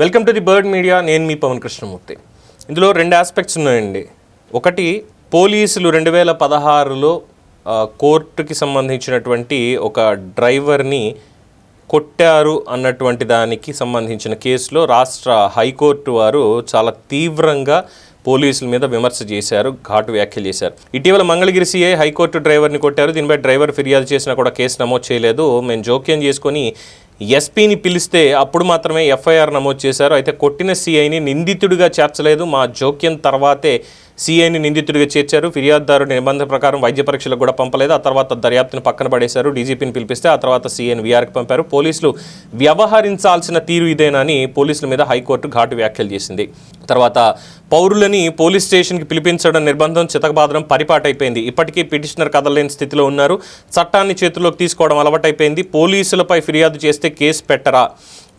Welcome to the bird media నేను మీ పవన్ కృష్ణమూర్తి. ఇందులో రెండు ఆస్పెక్ట్స్ ఉన్నాయండి. ఒకటి పోలీసులు రెండు వేల పదహారులో కోర్టుకి సంబంధించినటువంటి ఒక డ్రైవర్ని కొట్టారు అన్నటువంటి దానికి సంబంధించిన కేసులో రాష్ట్ర హైకోర్టు వారు చాలా తీవ్రంగా పోలీసుల మీద విమర్శ చేశారు ఘాటు వ్యాఖ్యలు చేశారు. ఇటీవల మంగళగిరి సిఐ హైకోర్టు డ్రైవర్ని కొట్టారు. దీనిపై డ్రైవర్ ఫిర్యాదు చేసినా కూడా కేసు నమోదు చేయలేదు. మేము జోక్యం చేసుకొని ఎస్పీని పిలిస్తే అప్పుడు మాత్రమే ఎఫ్ఐఆర్ నమోదు చేశారు. అయితే కొట్టిన సిఐని నిందితుడిగా చేర్చలేదు. మా జోక్యం తర్వాతే సిఐని నిందితుడిగా చేర్చారు. ఫిర్యాదుదారు నిబంధన ప్రకారం వైద్య పరీక్షలకు కూడా పంపలేదు. ఆ తర్వాత దర్యాప్తును పక్కన పడేశారు. డీజీపీని పిలిపిస్తే ఆ తర్వాత సీఐని వీఆర్కి పంపారు. పోలీసులు వ్యవహరించాల్సిన తీరు ఇదేనని పోలీసుల మీద హైకోర్టు ఘాటు వ్యాఖ్యలు చేసింది. తర్వాత పౌరులని పోలీస్ స్టేషన్కి పిలిపించడం నిర్బంధం చితకబాదడం పరిపాటైపోయింది. ఇప్పటికీ పిటిషనర్ కదలలేని స్థితిలో ఉన్నారు. చట్టాన్ని చేతుల్లోకి తీసుకోవడం అలవాటైపోయింది. పోలీసులపై ఫిర్యాదు చేస్తే కేసు పెట్టరా?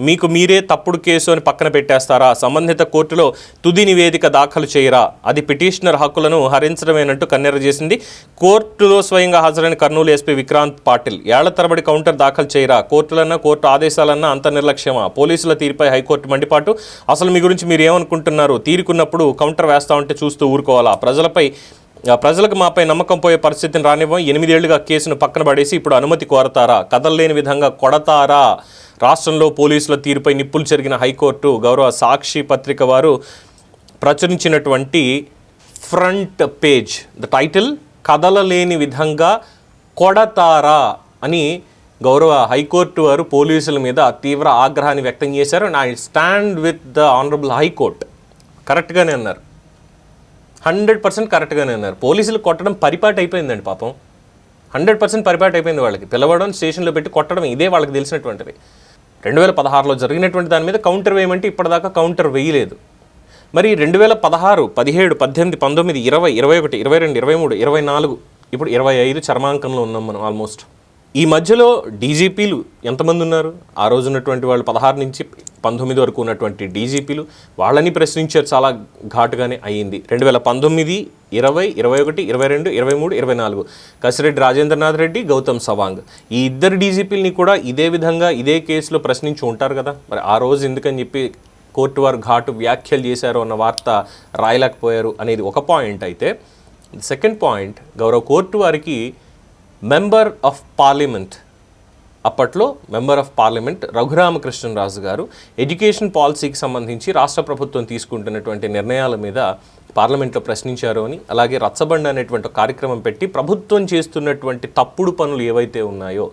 మీకు మీరే తప్పుడు కేసు అని పక్కన పెట్టేస్తారా? సంబంధిత కోర్టులో తుది నివేదిక దాఖలు చేయరా? అది పిటిషనర్ హక్కులను హరించడమేనంటూ కన్నెర చేసింది. కోర్టులో స్వయంగా హాజరైన కర్నూలు ఎస్పీ విక్రాంత్ పాటిల్. ఏళ్ళ తరబడి కౌంటర్ దాఖలు చేయరా? కోర్టులన్నా కోర్టు ఆదేశాలన్నా అంత నిర్లక్ష్యమా పోలీసుల తీరుపై హైకోర్టు మండిపాటు. అసలు మీ గురించి మీరు ఏమనుకుంటున్నారు తీరుకున్నప్పుడు కౌంటర్ వేస్తా ఉంటే చూస్తూ ఊరుకోవాలా? ప్రజలపై ప్రజలకు మాపై నమ్మకం పోయే పరిస్థితిని రానివ్వం. ఎనిమిదేళ్ళుగా కేసును పక్కన పడేసి ఇప్పుడు అనుమతి కోరతారా? కదలలేని విధంగా కొడతారా? రాష్ట్రంలో పోలీసుల తీరుపై నిప్పులు జరిగిన హైకోర్టు గౌరవ సాక్షి పత్రిక వారు ప్రచురించినటువంటి ఫ్రంట్ పేజ్ ద టైటిల్ కదలలేని విధంగా కొడతారా అని గౌరవ హైకోర్టు వారు పోలీసుల మీద తీవ్ర ఆగ్రహాన్ని వ్యక్తం చేశారు. And I stand with the honourable high court కరెక్ట్గానే అన్నారు. హండ్రెడ్ పర్సెంట్ కరెక్ట్గానే ఉన్నారు. పోలీసులు కొట్టడం పరిపాటి అయిపోయిందండి పాపం. హండ్రెడ్ పర్సెంట్ పరిపాటి అయిపోయింది వాళ్ళకి. పిలవడం స్టేషన్లో పెట్టి కొట్టడం ఇదే వాళ్ళకి తెలిసినటువంటిది. రెండు వేల పదహారులో జరిగినటువంటి దాని మీద కౌంటర్ వేయమంటే ఇప్పటిదాకా కౌంటర్ వేయలేదు. మరి రెండు వేల పదహారు పదిహేడు పద్దెనిమిది పంతొమ్మిది ఇరవై ఇరవై ఒకటి ఇరవై రెండు ఇరవై మూడు ఇరవై నాలుగు ఇప్పుడు ఇరవై ఐదు చర్మాంకంలో ఉన్నాం మనం ఆల్మోస్ట్. ఈ మధ్యలో డీజీపీలు ఎంతమంది ఉన్నారు? ఆ రోజు ఉన్నటువంటి వాళ్ళు పదహారు నుంచి పంతొమ్మిది వరకు ఉన్నటువంటి డీజీపీలు వాళ్ళని ప్రశ్నించారు చాలా ఘాటుగానే అయ్యింది. రెండు వేల పంతొమ్మిది ఇరవై ఇరవై ఒకటి ఇరవై రెండు ఇరవై మూడు ఇరవై నాలుగు. కసిరెడ్డి రాజేంద్రనాథ్ రెడ్డి గౌతమ్ సవాంగ్. ఈ ఇద్దరు డీజీపీలని కూడా ఇదే విధంగా ఇదే కేసులో ప్రశ్నించి ఉంటారు కదా? మరి ఆ రోజు ఎందుకని చెప్పి కోర్టు వారు ఘాటు వ్యాఖ్యలు చేశారు అన్న వార్త రాయలేకపోయారు అనేది ఒక పాయింట్ అయితే. సెకండ్ పాయింట్ గౌరవ కోర్టు వారికి మెంబర్ ఆఫ్ పార్లమెంట్. అప్పట్లో మెంబర్ ఆఫ్ పార్లమెంట్ రఘురామకృష్ణరాజు గారు ఎడ్యుకేషన్ పాలసీకి సంబంధించి రాష్ట్ర ప్రభుత్వం తీసుకుంటున్నటువంటి నిర్ణయాల మీద పార్లమెంట్లో ప్రశ్నించారు అని అలాగే రచ్చబండ అనేటువంటి కార్యక్రమం పెట్టి ప్రభుత్వం చేస్తున్నటువంటి తప్పుడు పనులు ఏవైతే ఉన్నాయో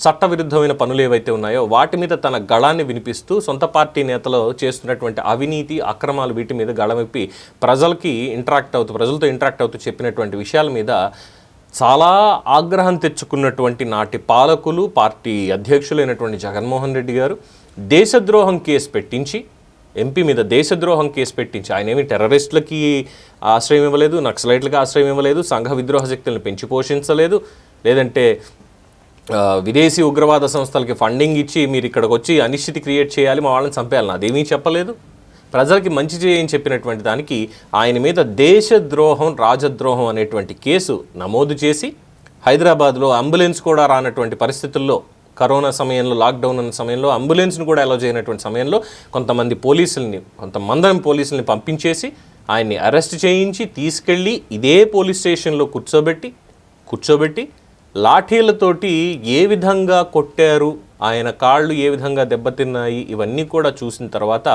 చట్టవిరుద్ధమైన పనులు ఏవైతే ఉన్నాయో వాటి మీద తన గళాన్ని వినిపిస్తూ సొంత పార్టీ నేతలు చేస్తున్నటువంటి అవినీతి అక్రమాలు వీటి మీద గళమిప్పి ప్రజలకి ఇంటరాక్ట్ అవుతూ ప్రజలతో ఇంటరాక్ట్ అవుతూ చెప్పినటువంటి విషయాల మీద చాలా ఆగ్రహం తెచ్చుకున్నటువంటి నాటి పాలకులు పార్టీ అధ్యక్షులైనటువంటి జగన్మోహన్ రెడ్డి గారు దేశద్రోహం కేసు పెట్టించి ఎంపీ మీద దేశద్రోహం కేసు పెట్టించి ఆయన ఏమి టెర్రరిస్టులకి ఆశ్రయం ఇవ్వలేదు నక్సలైట్లకి ఆశ్రయం ఇవ్వలేదు సంఘ విద్రోహ శక్తులను పెంచి పోషించలేదు లేదంటే విదేశీ ఉగ్రవాద సంస్థలకి ఫండింగ్ ఇచ్చి మీరు ఇక్కడికి వచ్చి అనిశ్చితి క్రియేట్ చేయాలి మా వాళ్ళని చంపేయాలని అదేమీ చెప్పలేదు. ప్రజలకి మంచి చేయని చెప్పినటువంటి దానికి ఆయన మీద దేశద్రోహం రాజద్రోహం అనేటువంటి కేసు నమోదు చేసి హైదరాబాద్లో అంబులెన్స్ కూడా రానటువంటి పరిస్థితుల్లో కరోనా సమయంలో లాక్డౌన్ ఉన్న సమయంలో అంబులెన్స్ని కూడా అలౌ చేయనటువంటి సమయంలో కొంతమంది పోలీసుల్ని కొంతమంది పోలీసుల్ని పంపించేసి ఆయన్ని అరెస్ట్ చేయించి తీసుకెళ్ళి ఇదే పోలీస్ స్టేషన్లో కూర్చోబెట్టి కూర్చోబెట్టి లాఠీలతోటి ఏ విధంగా కొట్టారు ఆయన కాళ్ళు ఏ విధంగా దెబ్బతిన్నాయి ఇవన్నీ కూడా చూసిన తర్వాత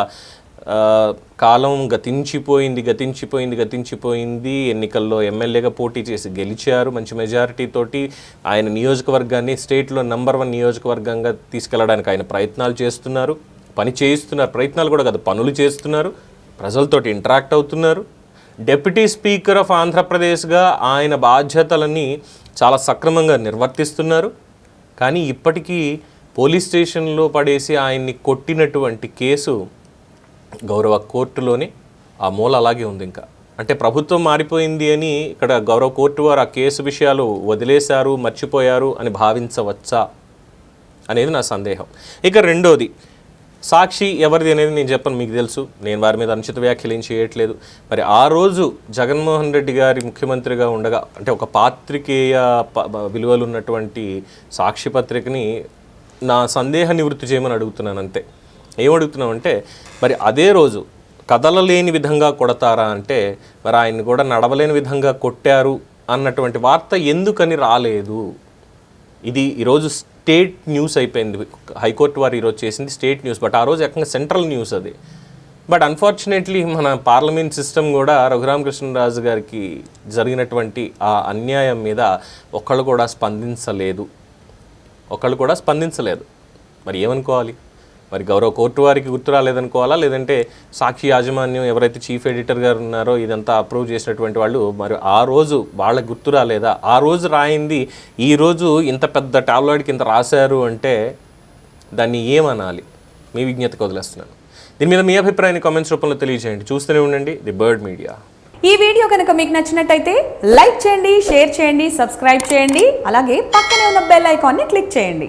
కాలం గతించిపోయింది గతించిపోయింది గతించిపోయింది. ఎన్నికల్లో ఎమ్మెల్యేగా పోటీ చేసి గెలిచారు. మంచి మెజారిటీ తోటి ఆయన నియోజకవర్గాన్ని స్టేట్లో నంబర్ వన్ నియోజకవర్గంగా తీసుకెళ్ళడానికి ఆయన ప్రయత్నాలు చేస్తున్నారు. పని చేయిస్తున్నారు. ప్రయత్నాలు కూడా కాదు పనులు చేస్తున్నారు. ప్రజలతోటి ఇంటరాక్ట్ అవుతున్నారు. డెప్యూటీ స్పీకర్ ఆఫ్ ఆంధ్రప్రదేశ్గా ఆయన బాధ్యతలని చాలా సక్రమంగా నిర్వర్తిస్తున్నారు. కానీ ఇప్పటికీ పోలీస్ స్టేషన్లో పడేసి ఆయన్ని కొట్టినటువంటి కేసు గౌరవ కోర్టులోనే ఆ మూల అలాగే ఉంది ఇంకా. అంటే ప్రభుత్వం మారిపోయింది అని ఇక్కడ గౌరవ కోర్టు వారు ఆ కేసు విషయాలు వదిలేశారు మర్చిపోయారు అని భావించవచ్చా అనేది నా సందేహం. ఇక రెండోది సాక్షి ఎవరిది అనేది నేను చెప్పను మీకు తెలుసు. నేను వారి మీద అనుచిత వ్యాఖ్యలు ఏం చేయట్లేదు. మరి ఆ రోజు జగన్మోహన్ రెడ్డి గారి ముఖ్యమంత్రిగా ఉండగా అంటే ఒక పాత్రికేయ ప- విలువలు ఉన్నటువంటి సాక్షి పత్రికని నా సందేహ నివృత్తి చేయమని అడుగుతున్నాను అంతే. ఏమడుగుతున్నామంటే మరి అదే రోజు కదలలేని విధంగా కొడతారా అంటే మరి ఆయన్ని కూడా నడవలేని విధంగా కొట్టారు అన్నటువంటి వార్త ఎందుకని రాలేదు? ఇది ఈరోజు స్టేట్ న్యూస్ అయిపోయింది. హైకోర్టు వారు ఈరోజు చేసింది స్టేట్ న్యూస్ బట్ ఆ రోజు ఏకంగా సెంట్రల్ న్యూస్ అది. బట్ అన్ఫార్చునేట్లీ మన పార్లమెంట్ సిస్టమ్ కూడా రఘురామకృష్ణరాజు గారికి జరిగినటువంటి ఆ అన్యాయం మీద ఒక్కళ్ళు కూడా స్పందించలేదు. ఒకళ్ళు కూడా స్పందించలేదు. మరి ఏమనుకోవాలి? మరి గౌరవ కోర్టు వారికి గుర్తు రాలేదనుకోవాలా? లేదంటే సాక్షి యాజమాన్యం ఎవరైతే చీఫ్ ఎడిటర్ గారు ఉన్నారో ఇదంతా అప్రూవ్ చేసినటువంటి వాళ్ళు మరి ఆ రోజు వాళ్ళకి గుర్తు రాలేదా? ఆ రోజు రాయింది ఈ రోజు ఇంత పెద్ద టాబ్లాయిడ్కి ఇంత రాశారు అంటే దాన్ని ఏమనాలి? మీ విజ్ఞతకు వదిలేస్తున్నాను. దీని మీద మీ అభిప్రాయాన్ని కామెంట్స్ రూపంలో తెలియజేయండి. చూస్తూనే ఉండండి ది బర్డ్ మీడియా. ఈ వీడియో కనుక మీకు నచ్చినట్టయితే లైక్ చేయండి షేర్ చేయండి సబ్స్క్రైబ్ చేయండి అలాగే పక్కనే ఉన్న బెల్ ఐకాన్ని క్లిక్ చేయండి.